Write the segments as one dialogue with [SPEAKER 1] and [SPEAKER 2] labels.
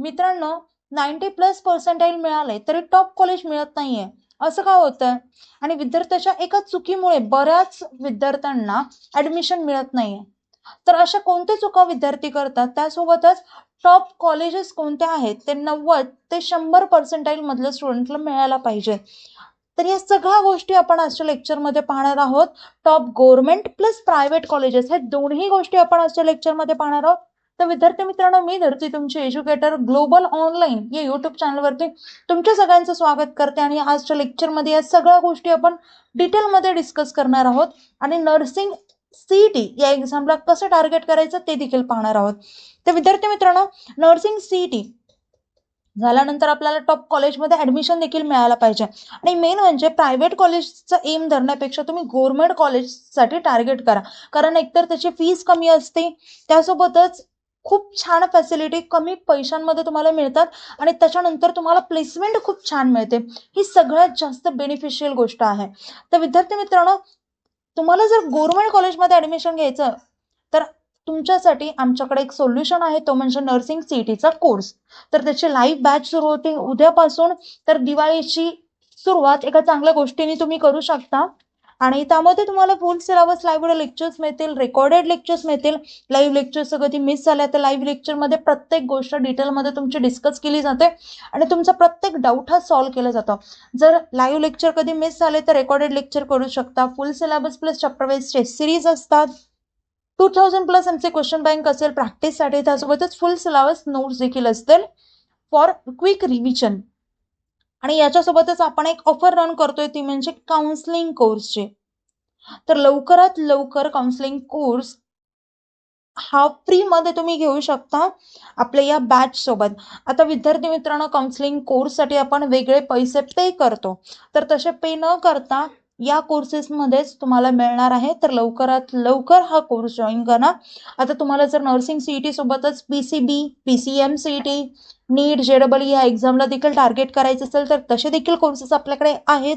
[SPEAKER 1] मित्रांनो ninety plus percentile मिळाले तरी टॉप कॉलेज मिळत नाहीये. असं का होतंय? आणि विद्यार्थ्याच्या एका चुकीमुळे बऱ्याच विद्यार्थ्यांना ऍडमिशन मिळत नाहीये. तर अशा कोणत्या चुका विद्यार्थी करतात? त्यासोबतच टॉप कॉलेजेस कोणते आहेत? ते नव्वद ते शंभर पर्सेंटाईल मधल्या स्टुडंटला मिळायला पाहिजे. तर या सगळ्या गोष्टी आपण आजच्या लेक्चरमध्ये पाहणार आहोत. Top government plus private colleges हे दोन्ही गोष्टी आपण आजच्या लेक्चरमध्ये पाहणार आहोत. तर विद्यार्थी मित्रांनो मी धरती तुमची एज्युकेटर ग्लोबल ऑनलाईन या युट्यूब चॅनलवरती तुमच्या सगळ्यांचं स्वागत करते आणि आजच्या लेक्चरमध्ये या सगळ्या गोष्टी आपण डिटेलमध्ये डिस्कस करणार आहोत. आणि नर्सिंग सीईटी या एक्झामला कसं टार्गेट करायचं ते देखील पाहणार आहोत. तर विद्यार्थी मित्रांनो नर्सिंग सीईटी झाल्यानंतर आपल्याला टॉप कॉलेजमध्ये ॲडमिशन देखील मिळायला पाहिजे. आणि मेन म्हणजे प्रायव्हेट कॉलेजचा एम धरण्यापेक्षा तुम्ही गव्हर्मेंट कॉलेजसाठी टार्गेट करा. कारण एकतर त्याची फीस कमी असते त्यासोबतच खूप छान फॅसिलिटी कमी पैशांमध्ये तुम्हाला मिळतात आणि त्याच्यानंतर तुम्हाला प्लेसमेंट खूप छान मिळते. ही सगळ्यात जास्त बेनिफिशियल गोष्ट आहे. तर विद्यार्थी मित्रांनो तुम्हाला जर गव्हर्मेंट कॉलेजमध्ये ऍडमिशन घ्यायचं तर तुमच्यासाठी आमच्याकडे एक सोल्युशन आहे. तो म्हणजे नर्सिंग सीईटीचा कोर्स तर त्याची लाईव्ह बॅच सुरू होते. उद्यापासून तर दिवाळीची सुरुवात एका चांगल्या गोष्टीने तुम्ही करू शकता. आणि त्यामध्ये तुम्हाला फुल सिलेबस लाईव्ह लेक्चर्स मिळतील रेकॉर्डेड लेक्चर्स मिळतील लाईव्ह लेक्चर्स कधी मिस झाल्या तर लाईव्ह लेक्चरमध्ये प्रत्येक गोष्ट डिटेलमध्ये तुमची डिस्कस केली जाते आणि तुमचा प्रत्येक डाऊट हा सॉल्व्ह केला जातो. जर लाईव्ह लेक्चर कधी मिस झाले तर रेकॉर्डेड लेक्चर करू शकता. Full syllabus plus chapter wise test series असतात. टू थाउजंड प्लस आमचे क्वेश्चन बँक असेल प्रॅक्टिससाठी त्यासोबतच फुल सिलेबस नोट्स देखील असतील. फॉर क्विक रिव्हिजन आणि याच्यासोबतच आपण एक ऑफर रन करतोय ती म्हणजे काउन्सलिंग कोर्सची तर लवकरात लवकर काउन्सलिंग कोर्स हा फ्रीमध्ये तुम्ही घेऊ शकता आपल्या या बॅच सोबत. आता विद्यार्थी मित्रांनो काउन्सिलिंग कोर्ससाठी आपण वेगळे पैसे पे करतो. तर तसे पे न करता या कोर्सेसमध्येच तुम्हाला मिळणार आहे. तर लवकरात लवकर हा कोर्स जॉईन करा. आता तुम्हाला जर नर्सिंग सीईटी सोबतच P C B P C M C T NEET J double या एक्झामला देखील टार्गेट करायचं असेल तर तसे देखील कोर्सेस आपल्याकडे आहेत.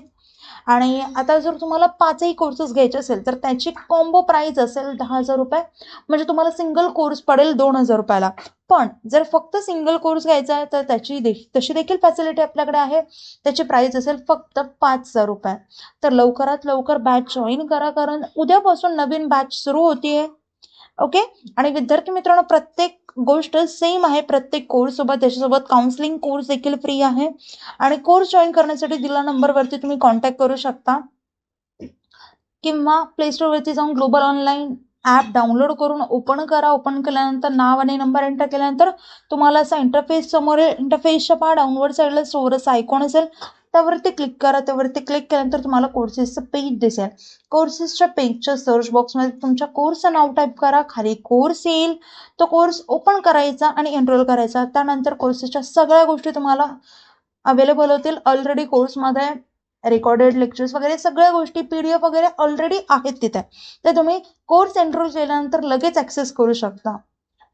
[SPEAKER 1] आणि आता जर तुम्हाला पाचही कोर्सेस घ्यायचे असेल तर त्याची कॉम्बो प्राईज असेल दहा हजार रुपये. म्हणजे तुम्हाला सिंगल कोर्स पडेल दोन हजार रुपयाला. पण जर फक्त सिंगल कोर्स घ्यायचा आहे तर त्याची दे तशी देखील फॅसिलिटी आपल्याकडे आहे. त्याची प्राईज असेल फक्त पाच हजार रुपये. तर लवकरात लवकर बॅच जॉईन करा कारण उद्यापासून नवीन बॅच सुरू होतीये. ओके आणि विद्यार्थी मित्रांनो प्रत्येक गोष्ट सेम आहे प्रत्येक कोर्स सोबत. त्याच्यासोबत काउन्सिलिंग कोर्स देखील फ्री आहे. आणि कोर्स जॉईन करण्यासाठी दिला नंबरवरती तुम्ही कॉन्टॅक्ट करू शकता. किंवा प्ले स्टोअरवरती जाऊन ग्लोबल ऑनलाईन ॲप डाउनलोड करून ओपन करा. ओपन केल्यानंतर नाव आणि नंबर एंटर केल्यानंतर तुम्हाला असा इंटरफेस समोर इंटरफेसच्या पहा. डाउनवर्ड साईडला स्टोअरचा आयकॉन असेल. त्यावरती क्लिक करा त्यावरती क्लिक केल्यानंतर तुम्हाला कोर्सेसचं पेज दिसेल. कोर्सेसच्या पेजच्या सर्च बॉक्समध्ये तुमच्या कोर्सचं नाव टाईप करा. खाली कोर्स येईल. तो कोर्स ओपन करायचा आणि एनरोल करायचा. त्यानंतर कोर्सेसच्या सगळ्या गोष्टी तुम्हाला अवेलेबल होतील. ऑलरेडी कोर्समध्ये रेकॉर्डेड लेक्चर्स वगैरे सगळ्या गोष्टी पी डी एफ वगैरे ऑलरेडी आहेत तिथे. तर तुम्ही कोर्स एनरोल केल्यानंतर लगेच ॲक्सेस करू शकता.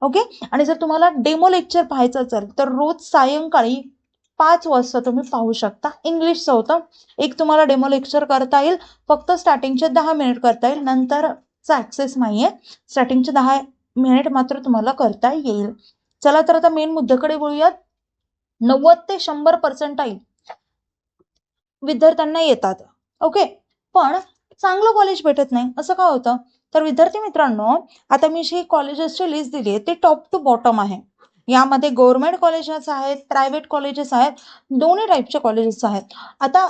[SPEAKER 1] ओके आणि जर तुम्हाला डेमो लेक्चर पाहायचं असेल तर रोज सायंकाळी पाच वाजता तुम्ही पाहू शकता. इंग्लिशचं होतं. एक तुम्हाला डेमो लेक्चर करता येईल. फक्त स्टार्टिंगचे दहा मिनिट करता येईल. नंतरचा ॲक्सेस नाही आहे स्टार्टिंगचे दहा मिनिट मात्र तुम्हाला करता येईल. चला तर आता मेन मुद्द्याकडे बोलूयात नव्वद ते शंभर पर्सेंटाईल विद्यार्थ्यांना येतात. ओके पण चांगलं कॉलेज भेटत नाही. असं का होतं? तर विद्यार्थी मित्रांनो आता मी जी कॉलेजेसची लिस्ट दिली आहे ती टॉप टू बॉटम आहे. यामध्ये गव्हर्मेंट कॉलेजेस आहेत प्रायव्हेट कॉलेजेस आहेत दोन्ही टाईपचे कॉलेजेस आहेत. आता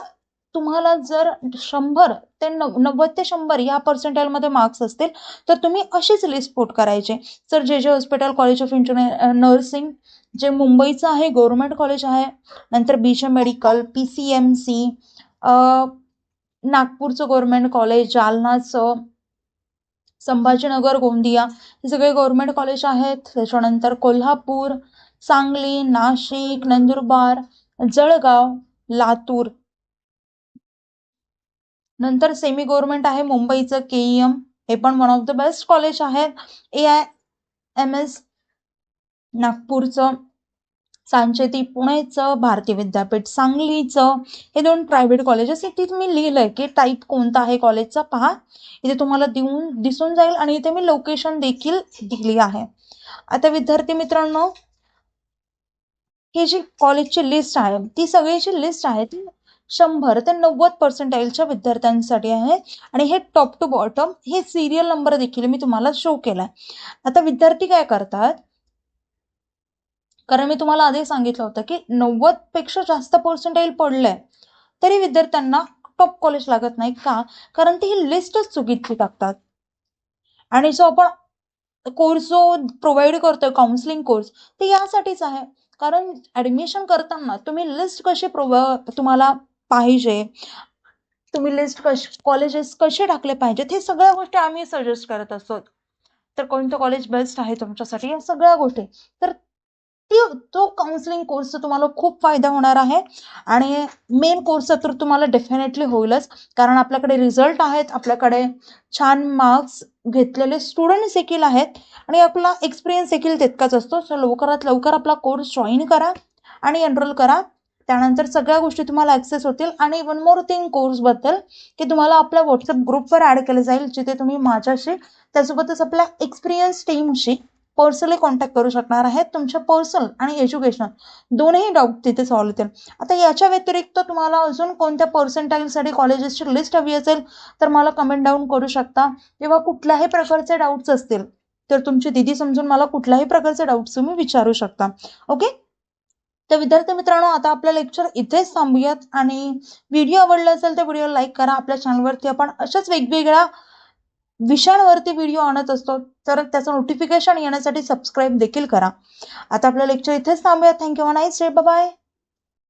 [SPEAKER 1] तुम्हाला जर शंभर ते नव नव्वद ते शंभर या पर्सेंटाईलमध्ये मार्क्स असतील तर तुम्ही अशीच लिस्ट पोट करायचे. तर जे जे हॉस्पिटल कॉलेज ऑफ इंटरने नर्सिंग जे मुंबईचं आहे गव्हर्मेंट कॉलेज आहे नंतर बीचे medical P C M C नागपूरचं गव्हर्मेंट कॉलेज जालनाचं संभाजीनगर गोंदिया हे सगळे गव्हर्मेंट कॉलेज आहेत. त्याच्यानंतर कोल्हापूर सांगली नाशिक नंदुरबार जळगाव लातूर. नंतर सेमी गव्हर्नमेंट आहे मुंबईचं के ई एम हे पण one of the best college आहेत. ए आय एम एस नागपूरचं. सांचेती पुणेचं भारतीय विद्यापीठ सांगलीचं हे दोन प्रायव्हेट कॉलेजेस इथे तुम्ही लिहिलंय की टाईप कोणता आहे कॉलेजचा पहा. इथे तुम्हाला देऊन दिसून जाईल आणि इथे मी लोकेशन देखील दिली आहे. आता विद्यार्थी मित्रांनो ही जी कॉलेजची लिस्ट आहे ती सगळीची लिस्ट आहे ती शंभर ते नव्वद पर्सेंटाईलच्या विद्यार्थ्यांसाठी आहे. आणि हे टॉप टू बॉटम हे सिरियल नंबर देखील मी तुम्हाला शो केला आता विद्यार्थी काय करतात? कारण मी तुम्हाला आधी सांगितलं होतं की नव्वदपेक्षा जास्त पर्सेंटाईल पडलंय. तरी विद्यार्थ्यांना टॉप कॉलेज लागत नाही का? कारण ती ही लिस्टच चुकीची टाकतात. आणि जो आपण कोर्स जो प्रोव्हाइड करतोय काउन्सिलिंग कोर्स ते यासाठीच आहे. कारण ऍडमिशन करताना तुम्ही लिस्ट कशी प्रोव तुम्हाला पाहिजे तुम्ही लिस्ट कशी कॉलेजेस कसे टाकले पाहिजेत हे सगळ्या गोष्टी आम्ही सजेस्ट करत असतो. तर कोणतं कॉलेज बेस्ट आहे तुमच्यासाठी या सगळ्या गोष्टी. तर ती तो काउन्सिलिंग कोर्सचा तुम्हाला खूप फायदा होणार आहे. आणि मेन कोर्सचा तर तुम्हाला डेफिनेटली होईलच. कारण आपल्याकडे रिझल्ट आहेत आपल्याकडे छान मार्क्स घेतलेले स्टुडंट्स देखील आहेत. आणि आपला एक्सपिरियन्स देखील तितकाच असतो. सो लवकरात लवकर आपला कोर्स जॉईन करा आणि एनरोल करा. त्यानंतर सगळ्या गोष्टी तुम्हाला ॲक्सेस होतील. आणि वन मोर थिंग कोर्सबद्दल की तुम्हाला आपल्या व्हॉट्सअप ग्रुपवर ॲड केलं जाईल जिथे तुम्ही माझ्याशी त्यासोबतच आपल्या एक्सपिरियन्स टीमशी पर्सनली कॉन्टॅक्ट करू शकणार आहेत तुमच्या पर्सनल आणि एज्युकेशनल दोन्ही डाऊट तिथे सॉल्व्ह होतील. आता याच्या व्यतिरिक्त तुम्हाला अजून कोणत्या पर्सेंटाईलसाठी कॉलेजेसची लिस्ट हवी असेल तर मला कमेंट डाऊन करू शकता. किंवा कुठल्याही प्रकारचे डाऊट्स असतील तर तुमची दिदी समजून मला कुठल्याही प्रकारचे डाऊट्स तुम्ही विचारू शकता. ओके तर विद्यार्थी मित्रांनो आता आपलं लेक्चर इथेच थांबूयात. आणि व्हिडिओ आवडला असेल तर व्हिडिओ लाईक करा. आपल्या चॅनलवरती आपण अशाच वेगवेगळ्या विषयांवरती व्हिडिओ आणत असतो तर त्याचं नोटिफिकेशन येण्यासाठी सबस्क्राईब देखील करा. आता आपलं लेक्चर इथेच थांबूया. Thank you nice day bye